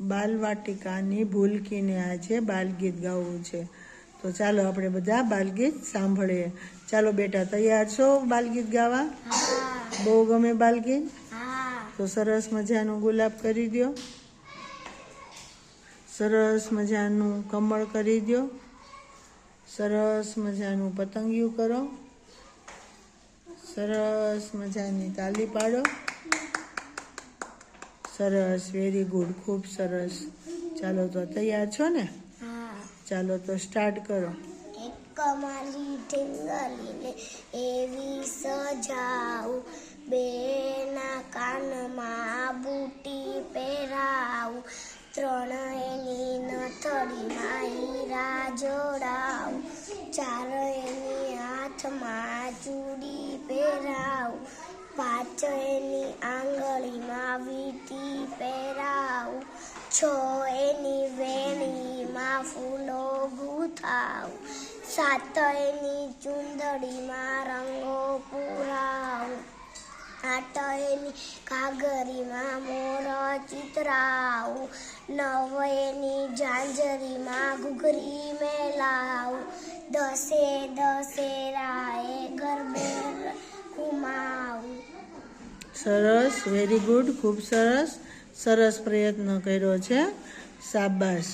બાલવાટિકાની ભૂલકીને આજે બાલગીત ગાવું છે. તો ચાલો આપણે બધા બાલગીત સાંભળીએ. ચાલો બેટા તૈયાર છો બાલગીત ગાવા? બહુ ગમે બાલગીત? તો સરસ મજાનું ગુલાબ કરી દ્યો. સરસ મજાનું કમળ કરી દો સરસ મજાનું પતંગિયું કરો. સરસ મજાની તાલી પાડો. સરસ વેરી ગુડ ખૂબ સરસ. ચાલો તો તૈયાર છો ને? હા. ચાલો તો સ્ટાર્ટ કરો. એક મારી ઢીંગલીને એવી સજાવું. બેના કાનમાં બુટી પહેરાવું. ત્રણ એની નથડીમાં હીરા જોડાવું. ચાર એની હાથમાં ચૂડી પહેરાવું. પાંચ એની આંગળીમાં વીંટી છ એની વેણીમાં ફૂલો ગૂંથાવું સાત એની ચુંદડીમાં રંગો પૂરાવ આઠ એની કાગરીમાં મોર ચિતરાવું નવ એની ઝાંઝરીમાં ઘૂઘરી મેલાવું દસે દશેરાએ ગરબે ઘુમાવું સરસ વેરી ગુડ ખૂબ સરસ. સરસ પ્રયત્ન કર્યો છે. શાબાશ.